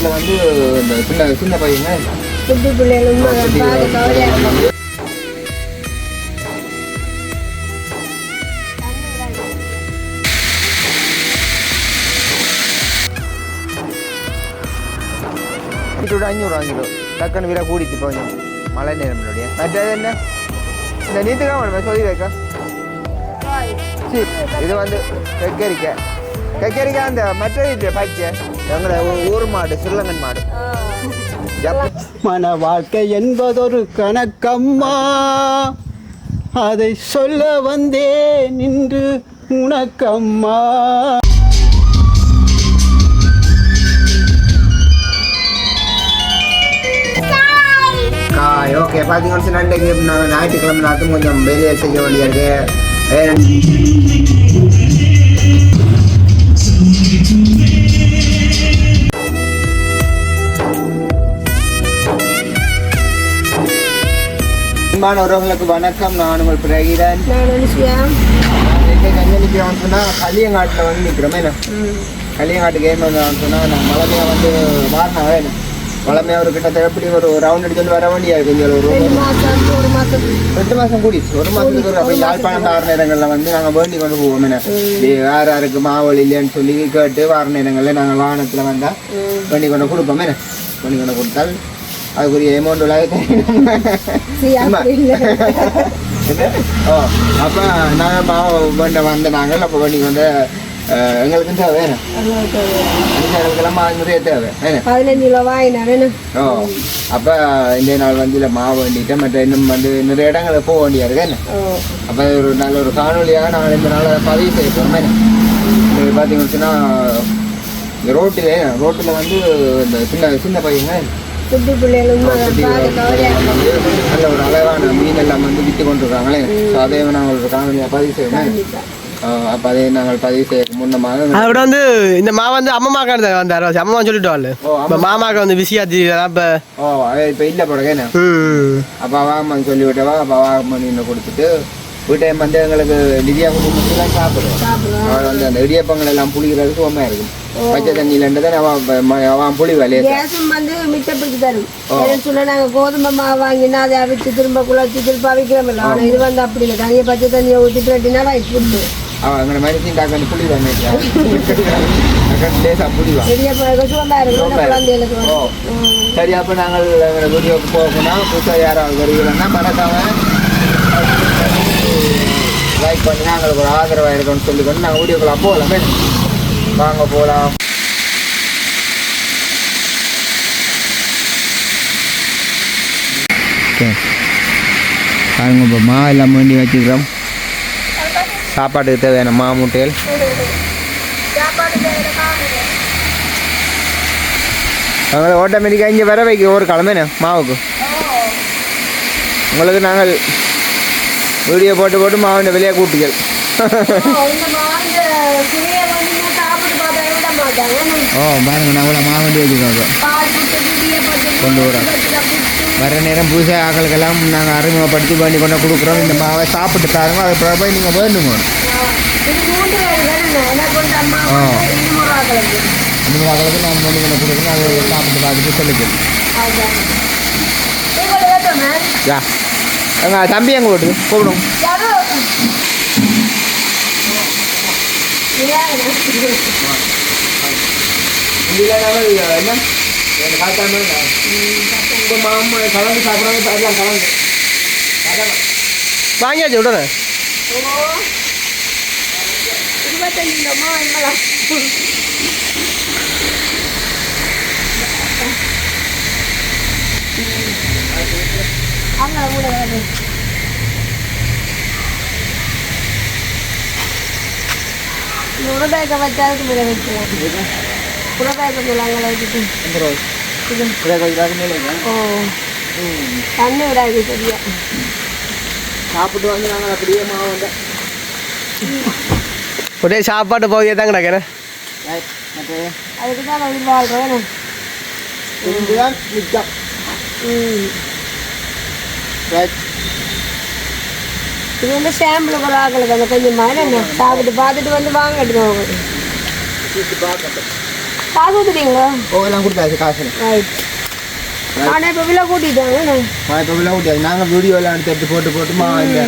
ரோட்டில் வந்து இந்த சின்ன சின்ன பையங்க. குட்டி பிள்ளைகளும் இதோட அஞ்சூறு வாங்கிடும் டக்குன்னு விலை கூடிட்டு போகும் மழை நேரம் மற்றது என்ன இந்த நீத்துக்கா வேணுமா சொல்லி வைக்க சரி இது வந்து கக்கரிக்காய் கக்கரிக்காய் அந்த மற்ற இது பச்சை எங்களை ஊர் மாடு ஜப் மன வாழ்க்கை என்பதொரு கணக்கம்மா. அதை சொல்ல வந்தே நின்று உனக்கம்மா. காய் ஓகே பார்த்தீங்கன்னு சொன்னா இன்றைக்கு ஞாயிற்றுக்கிழமை நாட்டும் கொஞ்சம் வெளியே செய்ய வேண்டிய அன்பான உறவுகளுக்கு வணக்கம். நான் உங்கள் பிரகிரன் நிற்கிறோம்னு சொன்னால் களியங்காட்டில் வந்து நிற்கிறோம் என்ன? களியங்காட்டு கேம் வந்து சொன்னால் நான் மலமையாக வந்து மாறினா வேணும் மலமையாக ஒரு கிட்டத்தட்ட எப்படி ஒரு ரவுண்ட் அடிச்சு வர வேண்டியா இருக்கு. ஒரு மாதம் ஒரு மாதம் ரெண்டு மாசம் கூடிச்சு ஒரு மாசத்துக்கு ஒரு அப்ப யாழ்ப்பாணம் ஆறு நேரங்கள்ல வந்து நாங்க வேண்டி கொண்டு போவோம். என்ன? யார் யாருக்கு மாவழி இல்லைன்னு சொல்லி கேட்டு வார நேரங்கள்ல நாங்க வாகனத்துல வந்தா வேண்டி கொண்டு கொடுப்போம். என்ன? வேண்டி கொண்டு கொடுத்தால் அதுக்குரிய அமௌண்ட் ஓ அப்ப நாங்க மாவு வேண்ட வந்த நாங்கள் அப்ப வேண்டி வந்து எங்களுக்கு தேவை என்ன? எங்களுக்கெல்லாம் மாவு நிறைய தேவை. என்ன? பதினஞ்சு கிலோ வாங்கினா வேணும் ஓ அப்ப இந்த நாள் வந்து இல்லை மாவு வேண்டிட்டு மற்ற இன்னும் வந்து நிறைய இடங்களுக்கு போக வேண்டியா இருக்கு என்ன? அப்போ ஒரு நல்ல ஒரு காணொலியாக நாங்கள் இந்த நாளை பதிவு செய்ய போகிறோமே இது பார்த்தீங்கன்னு ரோட்டில் ரோட்டில் வந்து இந்த சின்ன சின்ன பையங்க குட்டி நல்ல ஒரு அழகான மீன் எல்லாம் வந்து விற்று கொண்டிருக்காங்களே. ஸோ அதை நாங்கள் ஒரு காணொலியாக பதிவு செய்யணும் அப்போ அதை நாங்கள் பதிவு செய்ய முன்னமாக அதோட வந்து இந்த மா வந்து அம்மாக்கான வந்தார். அம்மா சொல்லிட்டு வரல ஓ, அம்மா. இப்போ மாமாக்கு வந்து பிஸியா தெரியல இப்போ. ஓ அது இப்போ இல்லை ம் அப்போ வாங்கம்மான்னு சொல்லி விட்டவா அப்போ வாங்கம்மா நின்று கொடுத்துட்டு வீட்டை வந்து எங்களுக்கு நிதியா குடும்பத்தில் தான் சாப்பிடுவோம் அவன் வந்து அந்த இடியப்பங்கள் எல்லாம் புளிக்கிறதுக்கு சும்மா இருக்கும் பச்சை தண்ணியிலன்றதை அவன் அவன் புளி வேலையை கேஸும் வந்து மிச்சப்பிடிச்சு தரும். ஏன்னு சொன்னா நாங்க கோதுமை மாவு வாங்கினா அதை அவிச்சு திரும்ப குழச்சி திரும்ப அவிக்கிறோம்ல ஆனா இது வந்து அப்படி இல்லை. தனியாக பச்சை தண்ணியை ஊற்றிட்டு ரெட்டினா வயிற்று அவன் எங்களை மாதிரி சீண்டாக்கி புளி வாங்கிட்டான் லேசாக புளி வாங்க பெரிய சுகமாக இருக்கும் இந்த குழந்தைகளுக்கு வந்து. ஓ. சரி அப்போ நாங்கள் எங்களை வீடியோக்கு போகணும். புதுசாக யாராவது வருகிறோன்னா மறக்காம லைக் பண்ணி நாங்களுக்கு ஒரு ஆதரவாக இருக்கணும்னு சொல்லிக்கொண்டு நாங்கள் வீடியோக்குள்ள போகலாமே வாங்க போகலாம் பாருங்க இப்போ மா எல்லாம் வேண்டி வச்சுக்கிறோம் சாப்பாட்டுக்கு தேவையான மா முட்டைகள். அவங்கள ஆட்டோமேட்டிக்காக இங்கே வர வைக்க ஒரு கிழமைண்ணே மாவுக்கு. உங்களுக்கு நாங்கள் வீடியோ போட்டு போட்டு மாவுண்ட வெளியே கூட்டிகள் ஓ பாருங்க நான் கூட மாவண்டி வச்சுக்கோங்க. கொண்டு வரோம் வர நேரம் புதுசாக ஆக்களுக்கெல்லாம் நாங்கள் அறிமுகப்படுத்தி வேண்டி கொண்டு கொடுக்குறோம். இந்த மாவை சாப்பிட்டு தாருங்க அது போய் நீங்கள் வேண்டுங்க. ஆ. இருநூறு ஆக்களுக்கு நான் வேண்டி கொண்டு கொடுக்குறோம் அதை சாப்பிட்டு பார்த்துட்டு சொல்லிக்கிறேன். யா. எங்கள் தம்பி எங்கே ஓட்டுது கூப்பிடும் யாரோ இதில் நாங்கள் என்ன எனக்கு பார்த்தாம உங்கள் மாமா கலந்து சாப்பிட்றாங்க சாப்பிடலாம் கலந்து வாங்கியாச்சு விடுறே இருபத்தஞ்சு கிலோமா எங்களாம் அங்கே கூட வேணும் உரபேக்க வச்சாதுக்கு மேலே வச்சுக்கலாம் உரபேக்க சொல்லாங்களே வச்சுட்டு இது ஓ தண்ணி விடாது சரியா சாப்பிட்டு வந்து நாங்கள் அப்படியே மாவு வந்தேன் ஒரே சாப்பாட்டு போகியே தான் கிடக்கிறேன் அதுக்கு தான் நான் வாழ்கிறேன் இதுதான் மிச்சம் ம் ரைட் இது வந்து சாம்பிள் போல ஆக்களுக்கு அந்த கொஞ்சம் மாதிரி என்ன? சாப்பிட்டு பார்த்துட்டு வந்து வாங்க காசு ஊத்துட்டீங்களா ஓ எல்லாம் கொடுத்தாச்சு காசு. ரைட் நானே இப்போ விலை கூட்டிட்டாங்க நான் இப்போ விழா கூட்டியாச்சு. நாங்கள் வீடியோலாம் எடுத்து எடுத்து போட்டு போட்டுமா இந்த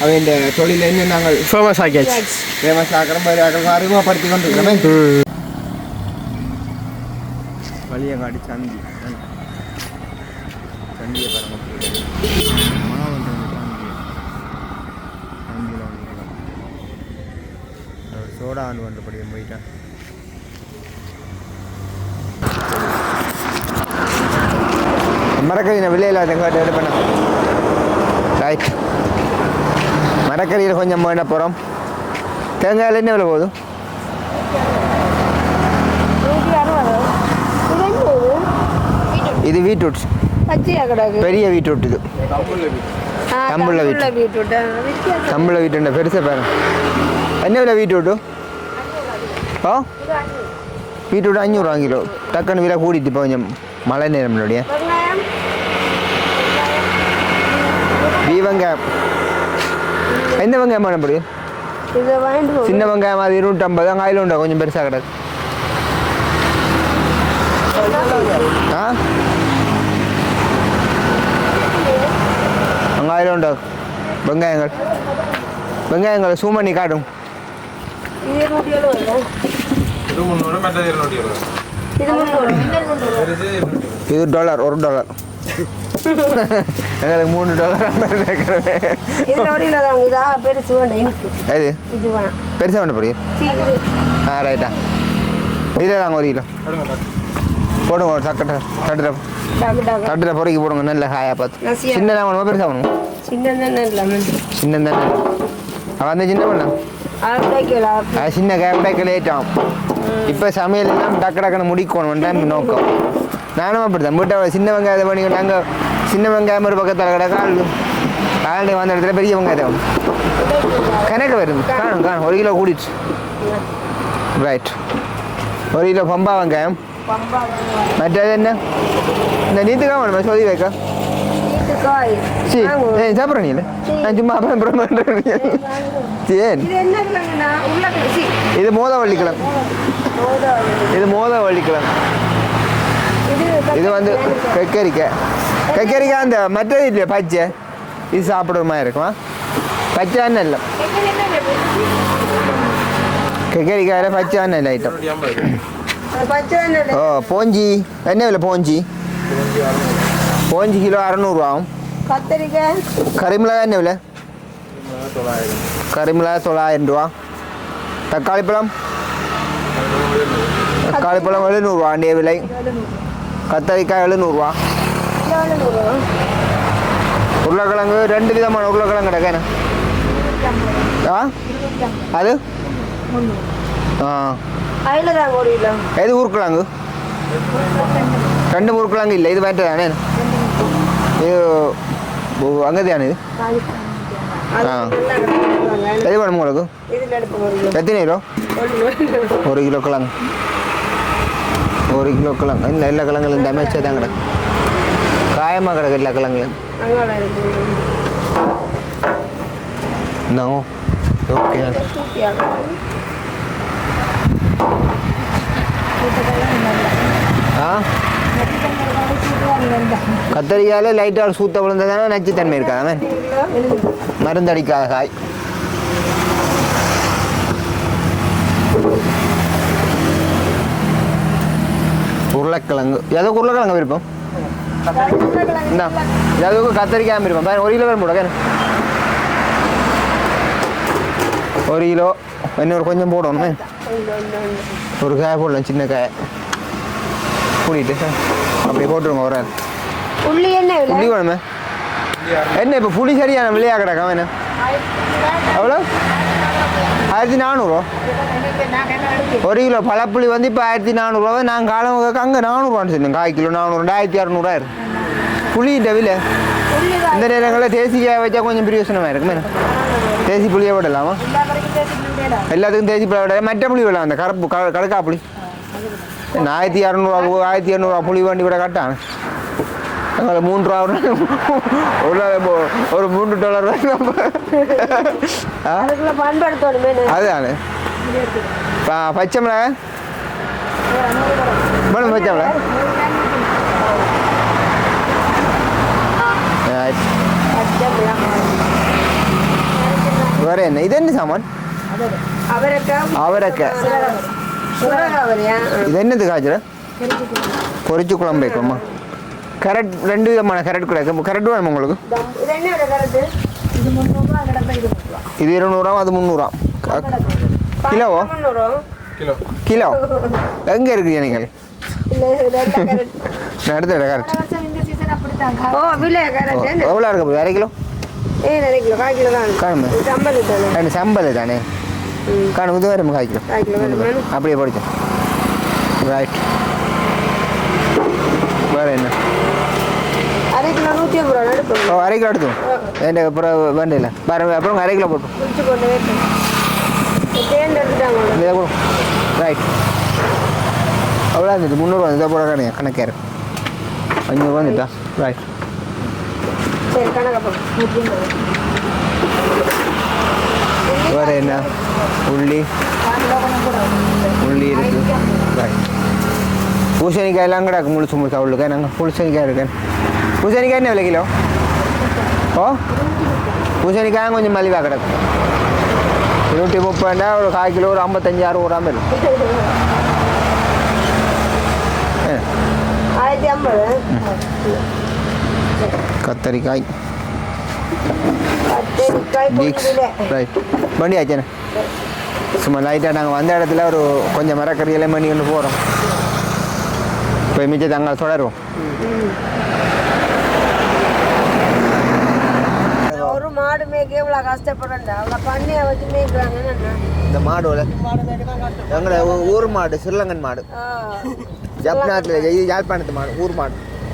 அவன் இந்த தொழில் என்ன நாங்கள் ஃபேமஸ் ஆக்கியாச்சு. ஃபேமஸ் ஆக்கிறோம் மாதிரி ஆக்கிறோம் அறிமுகப்படுத்தி கொண்டு இருக்கிறோமே வழியங்காடி சந்தி சந்தியை பாருங்க. சோடா ஆண்டு வந்தபடியே போயிட்டேன் மரக்கறியில் விலையில் அதை கேட்டு எடுப்பேன் ரைட் மரக்கறியில் கொஞ்சம் வேண்ட போகிறோம். தேங்காயில் என்ன விலை போகுது? இது வீட்ரூட்ஸ் பச்சையா கிடக்கு பெரிய பீட்ரூட் இது தம்புள்ள தம்புள்ள பீட்ரூட் நம்மள வீட்டு பெருசாக பாருங்க என்ன விலை பீட்ரூட்டு ஓ பீட்ரூட் அஞ்சூறுவா கிலோ. டக்குன்னு விலை கூடிட்டு இப்போ கொஞ்சம் மழை நேரம் இல்லையா வெங்காயம். வீ வெங்காயம். எந்த வெங்காயம் போ. சின்ன வெங்காயம் அது இருநூற்றம்பது அங்கே உண்டா கொஞ்சம் பெருசாக கிடக்கு. ஆ? அங்கே உண்டா? வெங்காயங்கள். வெங்காயங்கள் zoom பண்ணி காட்டும். இது டாலர் ஒரு டாலர் எங்களுக்கு மூணு டாலர் இது வேண்டாம் பெருசாக பண்ண போறீங்க சீ, இது. ஆ ரைட்டா இதில் தாங்க ஒரு கிலோ. போடுங்க ஒரு சக்கட்டை தட்டுற தட்டுற பொறுக்கி போடுங்க நல்ல காயா பார்த்து. சின்னதாக வேணுமா பெருசாக வேணுமா? சின்ன சின்ன தானே அவன் அந்த சின்ன பண்ண? சின்ன காய விட லேட் ஆகும் இப்போ சமையல் எல்லாம் டக்கு டக்குன்னு முடிக்கணும் டைம் நோக்கம். நானும் அப்படி தான் வீட்டை சின்ன வெங்காயத்தை பண்ணி நாங்கள் சின்ன வெங்காயம் ஒரு பக்கத்தில் கிடக்க கால் கால்டே வந்த இடத்துல பெரிய வெங்காயம் கணக்கு வருது காணும் காணும். ஒரு கிலோ கூடிச்சு ரைட் ஒரு கிலோ பம்பா வெங்காயம். என்ன இந்த நீத்துக்காக வேணுமா சொல்லி வைக்க காய் சி ஏன் சாப்பிட்ற நீ நான் சும்மா அப்புறம் அப்புறம் பண்ணுறேன் ஏன் இது என்ன கிழங்குண்ணா உருளைக்கிழங்கு சி இது மோத வள்ளிக்கிழங்கு மோதாவளி. இது மோத வள்ளிக்கிழங்கு இது இது வந்து கக்கரிக்காய் கக்கரிக்காய் அந்த மற்றது இல்லையா பச்சை இது சாப்பிடுற மாதிரி இருக்குமா பச்சை அண்ணன் இல்லை கக்கரிக்காயில் பச்சை அண்ணன் இல்லை ஐட்டம் ஓ போஞ்சி என்ன விலை போஞ்சி போஞ்சி கிலோ அறநூறுவா ஆகும் கத்தரிக்காய் கரிமிளகாய் என்ன விலை கரிமிளகாய் தொள்ளாயிரம் ரூபா தக்காளி பழம் தக்காளி பழம் எழுநூறுவா அண்டிய விலை கத்தரிக்காய் எழுநூறுவா உருளைக்கிழங்கு ரெண்டு விதமான உருளைக்கிழங்கு கிடக்கேண்ணே ஆ அது ஆ உருக்கிழங்கு இல்லை. இது வேட்டை தானே? இது அங்கே தானே இது? அது ஆ. நல்லா கிடக்குறாங்க. எது வேணும் உங்களுக்கு? இதில் எடுப்போம் ஒரு கிலோ? எத்தனை கிலோ? ஒன்று ஒரு கிலோ கிழங்கு. ஒரு கிலோ கிழங்கு. இல்லை எல்லா கிழங்குலையும் டேமேஜாக தான் கிடக்கு. காயமாக கிடக்கு எல்லா இருக்கு. நோ ஓகே ஆ? கத்தரிக்காயில் லைட்டாக சூத்த விழுந்ததான நச்சுத்தன்மை இருக்காதானே மருந்தடிக்காத காய். உருளைக்கிழங்கு. ஏதோ உருளைக்கிழங்கு விருப்பம்? என்ன எதுக்கு கத்தரிக்காய் விருப்பம். ஒரு கிலோ போட ஒரு கிலோ இன்னொரு கொஞ்சம் போடணுமே ஒரு காய் போடலாம் சின்ன காய். கூட்டிட்டு அப்படியே போட்டுருங்க ஒரு உள்ளி என்ன புளி வேணுமே. என்ன இப்போ புளி சரியான விலையா கிடக்கும் என்ன எவ்வளோ? ஆயிரத்தி நானூறுவா ஒரு கிலோ பழப்புளி வந்து இப்போ ஆயிரத்தி நானூறுவா நாங்கள் காலம் அங்கே நானூறுவான்னு சொன்னோம் கால் கிலோ நானூறு ஆயிரத்தி இரநூறுவா இருக்கு. புளின்ற விலை. உள்ளி இந்த நேரங்களில் தேசிக்காய் வச்சா கொஞ்சம் பிரயோசனமாக இருக்குமே தேசி புளியை விடலாமா எல்லாத்துக்கும் தேசி புளி விட மற்ற புளி விடலாம் அந்த கருப்பு கடுக்கா புளி ஆயிரத்தி இரநூறுவா ஆயிரத்தி இரநூறுவா புளி வண்டி விட கட்டான் எங்களை மூன்று ரூபா ஒரு ஒரு- மூன்று டாலர் அதுதானே பச்சை மிளகாய் மேடம் வச்சாவல வேற என்ன இது என்ன சாமான் அவரைக்காய் இது என்னது காய்ச்சல? பொரிச்சு குழம்பு வைக்கணுமா? கரெக்ட் ரெண்டு விதமான கரெக்ட் கூட கரெக்ட் வேணுமா உங்களுக்கு? இது இருநூறாம் அது முந்நூறாம் கிலோவோ கிலோ? கிலோ. எங்கே இருக்குது நீங்கள்? இதெல்லாம் கரெக்ட் எவ்வளோ இருக்க? அரை கிலோ? ஏ நினைக்கல கால் கிலோ தான் காணுமே இது ஐம்பது தானே ரெண்டு சம்பல் தானே காணும் இது வரும் கால் கிலோ கால் கிலோ அப்படியே படித்தோம் ரைட் வேறு என்ன அரை கிலோ நூற்றி ஐம்பது ரூபா நடுப்போம் ஓ அரை கிலோ எடுத்தோம் அப்புறம் வேண்டியில்ல வேறு அப்புறம் அரை கிலோ போட்டோம் கூட ரைட் அவ்வளோ இருந்துச்சு முந்நூறுவா இதை போட கணக்கு இருக்கு அஞ்சூறுவா வந்துட்டா ரைட் சரி ஐம்பது வேறு என்ன? உள்ளி. உள்ளி இருக்கு. ரைட் பூசணிக்காய் எல்லாம் கிடக்கு முழுசு முழுசா உள்ளுக்கா? நாங்கள் பூசணிக்காய் இருக்கேன் பூசணிக்காய் என்ன விலை கிலோ ஓ? பூசணிக்காய் கொஞ்சம் மலிவாக கிடக்கு. இருநூற்றி முப்பதுனா ஒரு கால் கிலோ ஒரு ஐம்பத்தஞ்சு அறுபது ரூபா ஆ, ஆயிரத்தி ஐம்பது. கத்தரிக்காய். ஜீக்ஸ் ரைட் வண்டி ஆச்சுண்ணே சும்மா லைட்டாக நாங்கள் வந்த இடத்துல ஒரு கொஞ்சம் மரக்கறியெல்லாம் பண்ணி கொண்டு போகிறோம் இப்போ மிச்சத்தை அங்கே தொடருவோம் ஒரு மாடு மேய்க்க அவ்வளோ பண்ணியை வச்சு மேய்க்கிறாங்கன்னு என்ன இந்த மாடு எங்களை ஊர் மாடு ஸ்ரீலங்கன் மாடு. இது யாழ்ப்பாணத்து மாடு ஊர் மாடு.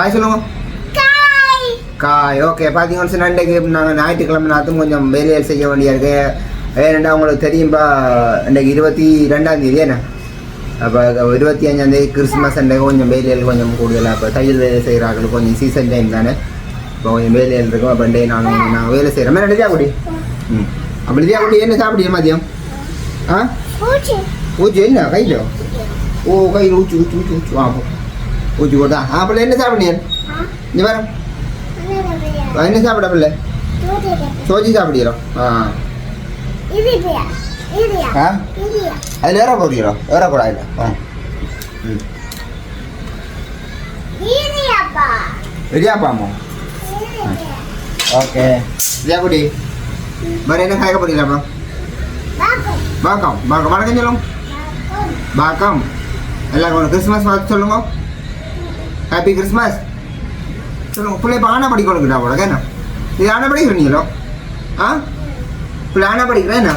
ஹாய் சொல்லுங்க. காய் ஓகே பார்த்தீங்கன்னு இன்றைக்கு நாங்கள் ஞாயிற்றுக்கிழமை நாத்தும் கொஞ்சம் வேலைகள் செய்ய வேண்டியா இருக்கு. ஏனெண்டா உங்களுக்கு தெரியும்பா இன்றைக்கு இருபத்தி ரெண்டாம் தேதி என்ன? அப்போ இருபத்தி அஞ்சாம் தேதி கிறிஸ்மஸ் அன்றைக்கு கொஞ்சம் வேலைகள் கொஞ்சம் கூடுதலாக இப்போ தையல் வேலை செய்கிறாங்களுக்கு கொஞ்சம் சீசன் டைம் தானே? இப்போ கொஞ்சம் வேலைகள் இருக்கும் அப்போ இன்றைக்கு நாங்கள் நாங்கள் வேலை செய்கிறோம் ரெடியா குடி ம். அப்படி ரெடியா குடி என்ன சாப்பிடுங்க மதியம்? ஆ? ஊச்சி என்ன? கையில்? ஓ கையில் ஊச்சி ஊச்சி ஊச்சி ஊச்சி. ஆ ஊச்சி போட்டா. பிள்ளை என்ன சாப்பிடுங்க இங்கே வர என்ன சாப்பிட பிள்ளை? சோஜி சாப்பிடுறோம் ஆ. ஆ? அதில் ஏற போகிறோம் ஏறக்கூடாது ஆ. ம். இடியாப்பாமோ? ஓகே. இடியாப்படி வேறு என்ன காய்க்க போறீங்களா பாக்கம் பாக்கம் வணக்கம் சொல்லுங்க. பாக்கம் எல்லாருக்கும் கிறிஸ்மஸ் வாழ்த்து சொல்லுங்க. ஹாப்பி கிறிஸ்மஸ் சொல்லுங்க பிள்ளை இப்போ ஆனா படிக்கணுங்கடா உனக்கு என்ன இது ஆனா படிக்கிறீங்களோ ஆ பிள்ளை ஆனா படிக்கிறேன் என்ன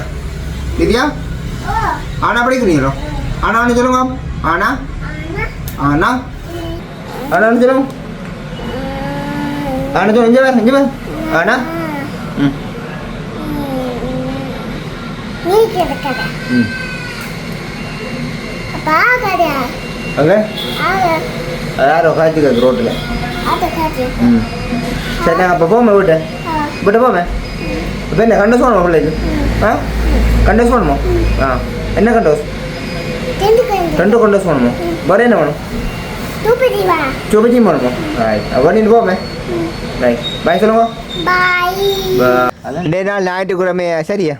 திவ்யா ஆனா படிக்கிறீங்களோ ஆனான்னு சொல்லுங்க ஆனா ஆனா ஆனான்னு சொல்லுங்க ஆனா சொல்லுங்க இங்கே வா இங்கே வா ஆனா ம் ம் அங்கே யாரும் காய்ச்சிக்கிறது ரோட்டில்? ம். சரி நாங்கள் அப்போ போமே வீட்டு? வீட்டு போமே இப்போ என்ன கண்டோஸ் வேணுமா பிள்ளைக்கு? ஆ? கண்டோஸ் வேணுமா ஆ. என்ன கண்டோஸ் ரெண்டு கண்டோஸ் வேணுமா வேறு என்ன வேணும்? சூப்பச்சியும் வேணுமா ரைட் பண்ணிட்டு போமே ரைட் பாய் சொல்லுங்க. இன்றைய நாள் ஞாயிற்றுக்கிழமை சரியா?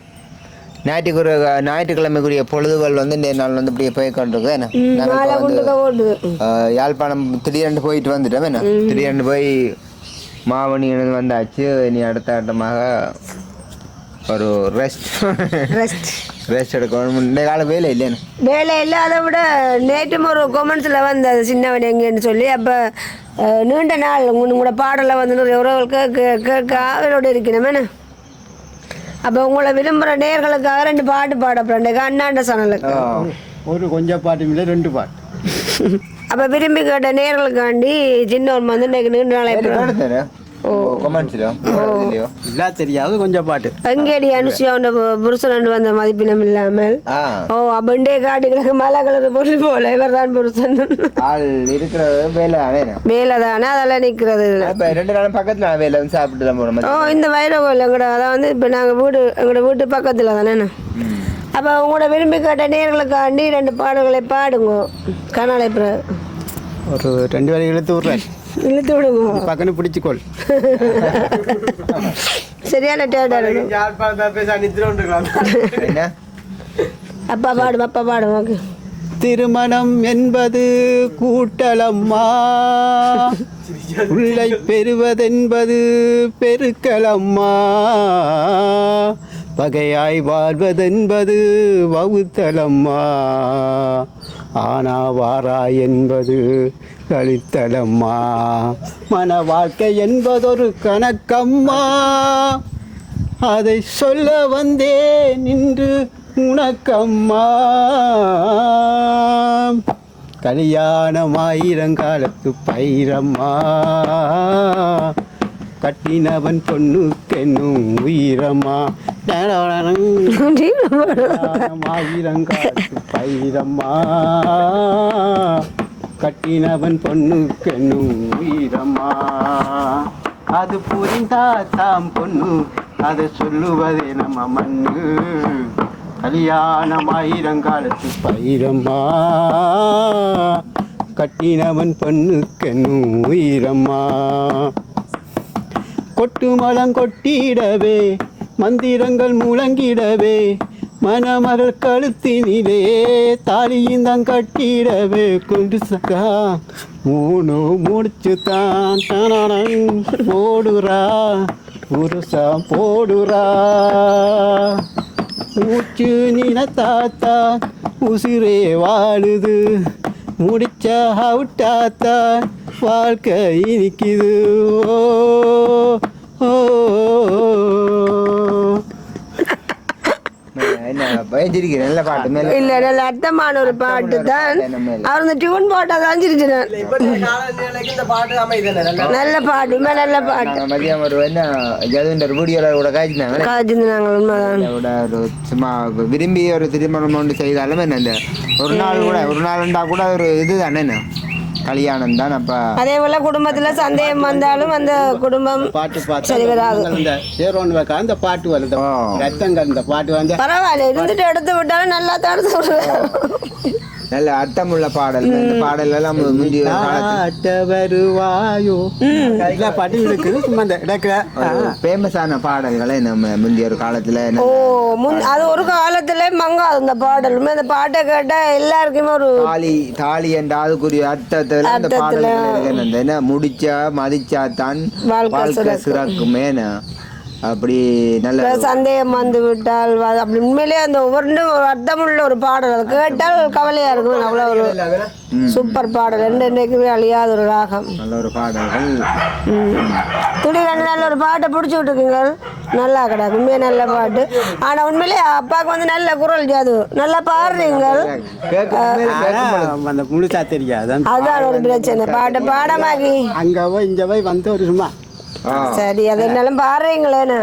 ஞாயிற்றுக்கிழமை ஞாயிற்றுக்கிழமைக்குரிய பொழுதுகள் வந்து இன்றைய நாள் வந்து இப்படியே போய் கொண்டிருக்கு என்ன? நாங்கள் வந்து யாழ்ப்பாணம் திடீரென்று போயிட்டு வந்துட்டோம். என்ன? திடீரென்று போய் மாவணி வந்தாச்சு. இனி அடுத்த கட்டமாக ஒரு ரெஸ்ட் ரெஸ்ட் ரெஸ்ட் எடுக்கணும். இந்த கால வேலை இல்லைன்னு வேலை இல்லை. அதை விட நேற்றும் ஒரு கொமெண்ட்ஸில் வந்தது. சின்னவன் எங்கேன்னு சொல்லி. அப்போ நீண்ட நாள் உங்களோட பாடலை வந்து உறவுகள் கேட்க கேட்க அவரோட இருக்கணுமே. அப்போ உங்களை விரும்புகிற நேர்களுக்காக ரெண்டு பாட்டு பாட போகிறேன் அண்ணாண்ட சனலுக்கு. ஒரு கொஞ்சம் பாட்டு இல்லை ரெண்டு பாட்டு. அப்போ விரும்பி கேட்ட நேர்களுக்காண்டி சின்னவன் வந்து இன்னைக்கு நீண்ட நாளை தெரியாது கொஞ்சம் பாட்டு. எங்கேடி அனுஷியாவோட புருஷன் வந்த மதிப்பினம் இல்லாமல்? ஓ அப்பண்டே காட்டுகளுக்கு மலை கலர் பொருள் போல இவர் தான் புருஷன். ஆள் இருக்கிற வேலை வேணும் வேலை தானே அதெல்லாம் நிற்கிறது. இப்போ ரெண்டு நாளும் பக்கத்தில் வேலை வந்து சாப்பிட்டு தான் போகிறோம் ஓ இந்த வைரகோயில் எங்கட அதான் வந்து இப்போ நாங்கள் வீடு எங்களோட வீட்டு பக்கத்தில் தானே அப்போ உங்களோட விரும்பி கேட்ட நேர்களுக்காண்டி ரெண்டு பாடல்களை பாடுங்க. கனாலை ஒரு ரெண்டு வரை இழுத்து விட்றேன். இழுத்து விடுங்க. பக்கன்னு பிடிச்சிக்கொள். சரியான என்ன? அப்பா பாடும் அப்பா பாடும் ஓகே. திருமணம் என்பது கூட்டலம்மா. உள்ளை பெறுவதென்பது பெருக்கலம்மா. பகையாய் வாழ்வதென்பது வவுத்தலம்மா. ஆனா வாரா என்பது கழித்தலம்மா மன வாழ்க்கை என்பதொரு கணக்கம்மா. அதை சொல்ல வந்தே நின்று உனக்கம்மா. கல்யாணம் ஆயிரங்காலத்து பயிரம்மா. கட்டினவன் பொண்ணுக்கென்னும் உயிரம்மா. கல்யாணம் பயிரம்மா. கட்டினவன் பொண்ணுக்கென்னும் உயிரம்மா. அது புரிந்தா தாம் பொண்ணு அதை சொல்லுவதே நம்ம மண்ணு. கல்யாணம் ஆயிரங்காலத்து பயிரம்மா. கட்டினவன் பொண்ணுக்கென்னும் உயிரம்மா. கொட்டு மலம் கொட்டிடவே மந்திரங்கள் முழங்கிடவே மணமகள் கழுத்தினிலே தாலியுந்தான் கட்டிடவே. குண்டு சகா மூணு முடிச்சு தான் தனடன் போடுறா புருஷா போடுறா. மூச்சு நினத்தாத்தா உசிரே வாழுது முடிச்ச அவுட்டாத்தா வாழ்க்கை இனிக்குது. ஓ ஓ, நல்ல அர்த்தமான ஒரு பாட்டு தான் அவர் இந்த டியூன் போட்டால் தான் சிரிச்சினேன் நல்ல பாட்டு உண்மை நல்ல பாட்டு மதியம் ஒரு என்ன ஜதுன்ற கூட காய்ச்சினாங்க உண்மைதான் சும்மா விரும்பி ஒரு திருமணம் ஒன்று செய்தாலும் என்ன ஒரு நாள் கூட ஒரு நாள் கூட ஒரு இதுதானே என்ன? கல்யாணம் தான் அப்போ அதே போல குடும்பத்துல சந்தேகம் வந்தாலும் அந்த குடும்பம் பாட்டு சரி வராது. இந்த சேரோன் வைக்க அந்த பாட்டு வருது ஆ. ரத்தங்கள் இந்த பாட்டு வந்து பரவாயில்ல இருந்துட்டு எடுத்து விட்டாலும் நல்லா தான் சொல்றேன் நல்ல அர்த்தமுள்ள பாடல் இந்த பாடல் எல்லாம் முந்தி ஒரு காலத்து வருவாயோ எல்லா பாட்டும் இருக்குது. சும்மா ஃபேமஸான பாடல்களை நம்ம முந்தைய ஒரு காலத்தில் ஓ அது ஒரு காலத்துல மங்காது அந்த பாடலுமே. அந்த பாட்டை கேட்டா எல்லாருக்குமே ஒரு தாலி தாலி என்ற அதுக்குரிய அர்த்தத்தில் அந்த இருக்கு. அந்த என்ன முடிச்சா மதிச்சா தான் வாழ்க்கை சிறக்கும். அப்படி நல்ல சந்தேகம் வந்து விட்டால் அப்படி உண்மையிலேயே அந்த ஒவ்வொன்றும் ஒரு அர்த்தமுள்ள ஒரு பாடல். அதை கேட்டால் கவலையா இருக்கும். அவ்வளோ ஒரு சூப்பர் பாடல். ரெண்டு என்றைக்குமே அழியாத ஒரு ராகம். நல்ல ஒரு பாடல்கள். திடீர்னு நல்ல ஒரு பாட்டை பிடிச்சி விட்டுருக்குங்க. நல்லா கிடக்கு. உண்மையே நல்ல பாட்டு. ஆனா உண்மையிலேயே அப்பாவுக்கு வந்து நல்ல குரல் ஜாது. நல்லா பாடுறீங்க. அந்த முழுசா தெரியாது அந்த அதுதான் ஒரு பிரச்சனை. பாட்டை பாடமாக்கி. அங்க போய் இங்க போய் வந்து ஒரு சும்மா. சரி அது என்னாலும் பாடுறீங்களேன்னு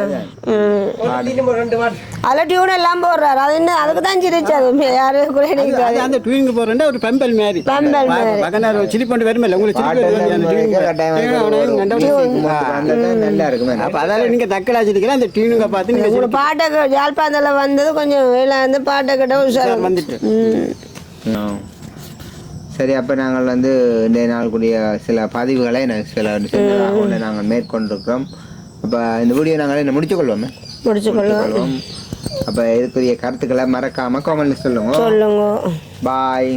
அதில் டியூன் எல்லாம் போடுறாரு. அது என்ன அதுக்கு தான் சிரிச்சது உண்மையா? யாரும் கூட அது அந்த ட்விங்க போறேன்டா ஒரு பெம்பல் மாதிரி. பெம்பல் மாதிரி. பகனார் வருமில்ல உங்களுக்கு நல்லா இருக்குமே. அப்ப அதால நீங்க தக்கலா சிரிக்கிற அந்த டியூனுங்க பார்த்து பாட்டை யாழ்ப்பாணத்தில் வந்தது கொஞ்சம் வேலை வந்து பாட்டை கிட்ட உஷார் வந்துட்டு. சரி அப்போ நாங்கள் வந்து இந்த நாளுக்குரிய சில பதிவுகளை நாங்கள் சில சில நாங்கள் மேற்கொண்டிருக்கிறோம். அப்போ இந்த வீடியோ நாங்கள் என்ன முடிச்சுக்கொள்வோமே முடிச்சுக்கொள்வோம் அப்போ இதுக்குரிய கருத்துக்களை மறக்காம காமெண்ட்ல சொல்லுங்க. சொல்லுங்க. பாய்